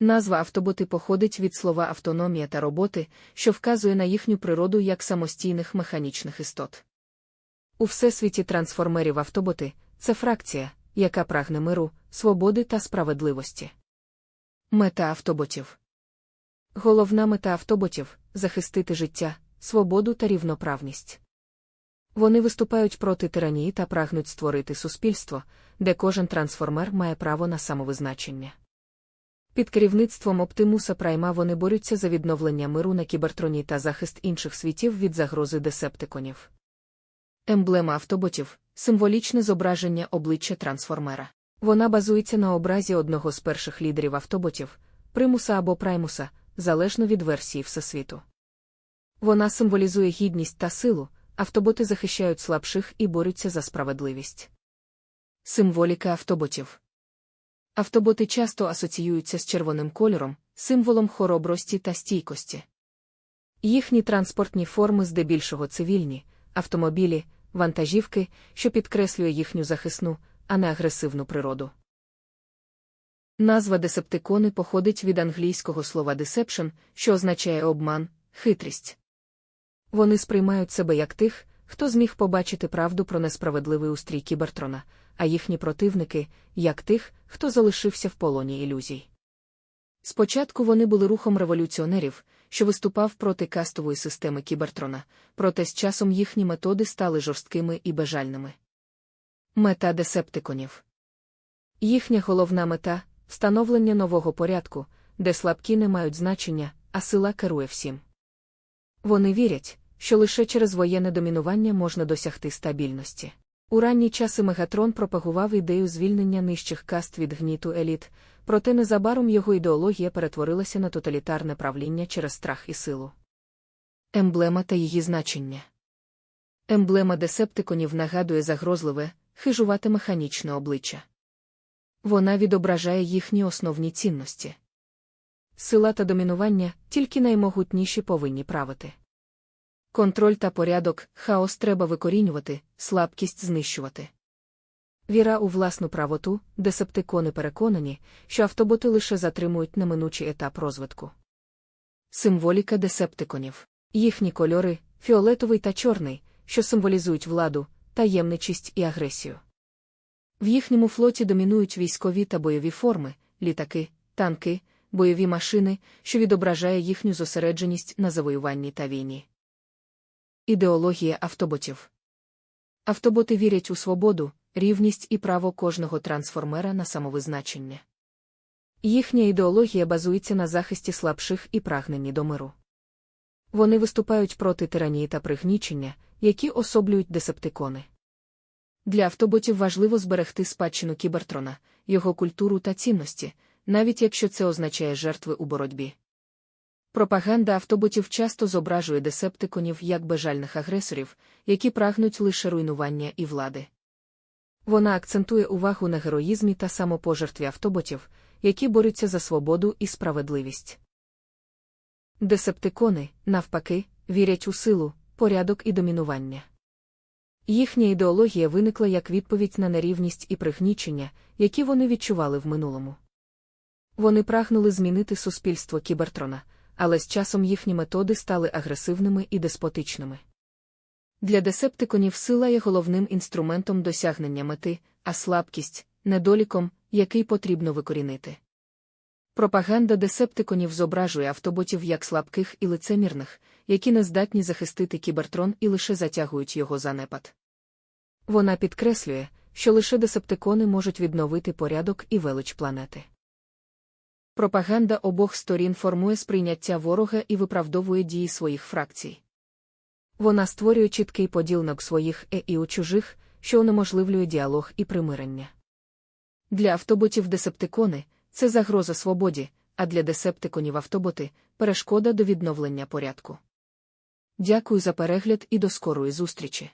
Назва автоботи походить від слова автономія та роботи, що вказує на їхню природу як самостійних механічних істот. У всесвіті трансформерів автоботи це фракція, яка прагне миру, свободи та справедливості. Мета автоботів Головна мета автоботів захистити життя, свободу та рівноправність. Вони виступають проти тиранії та прагнуть створити суспільство, де кожен трансформер має право на самовизначення. Під керівництвом Оптимуса Прайма вони борються за відновлення миру на кібертроні та захист інших світів від загрози десептиконів. Емблема автоботів символічне зображення обличчя трансформера. Вона базується на образі одного з перших лідерів автоботів, примуса або праймуса, залежно від версії Всесвіту. Вона символізує гідність та силу, автоботи захищають слабших і борються за справедливість. Символіка автоботів Автоботи часто асоціюються з червоним кольором, символом хоробрості та стійкості. Їхні транспортні форми здебільшого цивільні, автомобілі, вантажівки, що підкреслює їхню захисну, а не агресивну природу. Назва десептикони походить від англійського слова deception, що означає обман, хитрість. Вони сприймають себе як тих, хто зміг побачити правду про несправедливий устрій кібертрона, а їхні противники як тих, хто залишився в полоні ілюзій. Спочатку вони були рухом революціонерів, що виступав проти кастової системи кібертрона, проте з часом їхні методи стали жорсткими і бежальними. Мета десептиконів їхня головна мета встановлення нового порядку, де слабкі не мають значення, а сила керує всім. Вони вірять, що лише через воєнне домінування можна досягти стабільності. У ранні часи Мегатрон пропагував ідею звільнення нижчих каст від гніту еліт, проте незабаром його ідеологія перетворилася на тоталітарне правління через страх і силу. Емблема та її значення Емблема десептиконів нагадує загрозливе, хижувате механічне обличчя. Вона відображає їхні основні цінності. Сила та домінування тільки наймогутніші повинні правити. Контроль та порядок, хаос треба викорінювати, слабкість знищувати. Віра у власну правоту, десептикони переконані, що автоботи лише затримують неминучий етап розвитку. Символіка десептиконів. Їхні кольори фіолетовий та чорний, що символізують владу, таємничість і агресію. В їхньому флоті домінують військові та бойові форми, літаки, танки, бойові машини, що відображає їхню зосередженість на завоюванні та війні. Ідеологія автоботів. Автоботи вірять у свободу, рівність і право кожного трансформера на самовизначення. Їхня ідеологія базується на захисті слабших і прагненні до миру. Вони виступають проти тиранії та пригнічення, які особлюють десептикони. Для автоботів важливо зберегти спадщину кібертрона, його культуру та цінності, навіть якщо це означає жертви у боротьбі. Пропаганда автоботів часто зображує десептиконів як бажальних агресорів, які прагнуть лише руйнування і влади. Вона акцентує увагу на героїзмі та самопожертві автоботів, які борються за свободу і справедливість. Десептикони, навпаки, вірять у силу, порядок і домінування. Їхня ідеологія виникла як відповідь на нерівність і пригнічення, які вони відчували в минулому. Вони прагнули змінити суспільство кібертрона але з часом їхні методи стали агресивними і деспотичними. Для десептиконів сила є головним інструментом досягнення мети, а слабкість недоліком, який потрібно викорінити. Пропаганда десептиконів зображує автоботів як слабких і лицемірних, які не здатні захистити кібертрон і лише затягують його занепад. Вона підкреслює, що лише десептикони можуть відновити порядок і велич планети. Пропаганда обох сторін формує сприйняття ворога і виправдовує дії своїх фракцій. Вона створює чіткий поділнок своїх е і у чужих, що унеможливлює діалог і примирення. Для автоботів десептикони це загроза свободі, а для десептиконів автоботи перешкода до відновлення порядку. Дякую за перегляд і до скорої зустрічі.